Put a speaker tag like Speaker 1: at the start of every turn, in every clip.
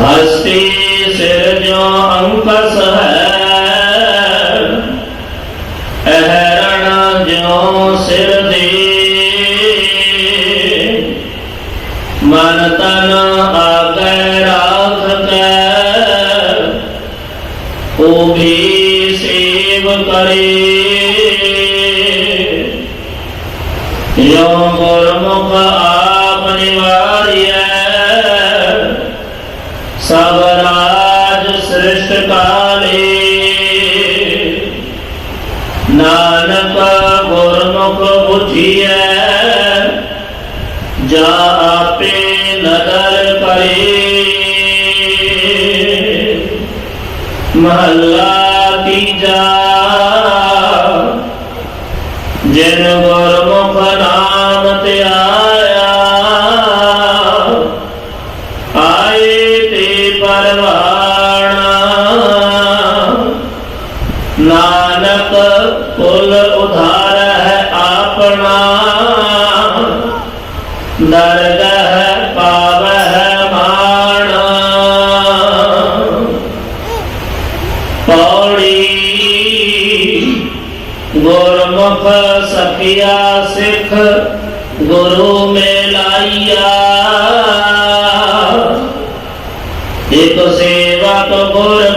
Speaker 1: हस्ती सिर जो अंकस है जो सिर मन तन भी सेव करे। यो गुरमुख आप निवा ਸ੍ਰਿਸ਼ਟ ਨਾਨਕ ਗੁਰਮੁਖ ਬੁਝੀਐ ਜਾ ਆਪੇ ਨਦਰ ਕਰੇ ਮਹੱਲਾ कुल उधार है अपना। है पाव है माना। पौड़ी गुरमुख सकिया सिख गुरु में लाइया एक सेवक गुर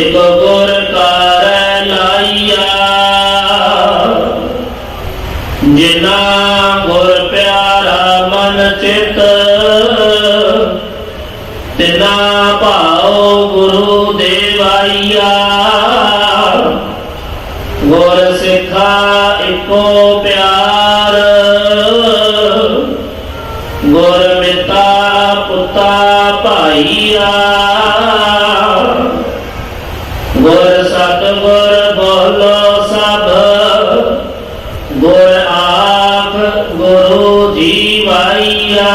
Speaker 1: ਇਕ ਗੁਰ ਕਰ ਲਾਈਆ। ਜਿਨਾ ਗੁਰ ਪਿਆਰਾ ਮਨ ਚਿਤ, ਤਿਨਾ ਭਾਉ ਗੁਰੂ ਦੇਵਾਈਆ। ਗੁਰ ਸਿੱਖਾ ਇੱਕੋ ਪਿਆਰ, ਗੁਰ ਮਿਤਾ ਪੁੱਤਾ ਭਾਈਆ। गोर सतगुर बोलो सब। गोर आप गुरु जी भैया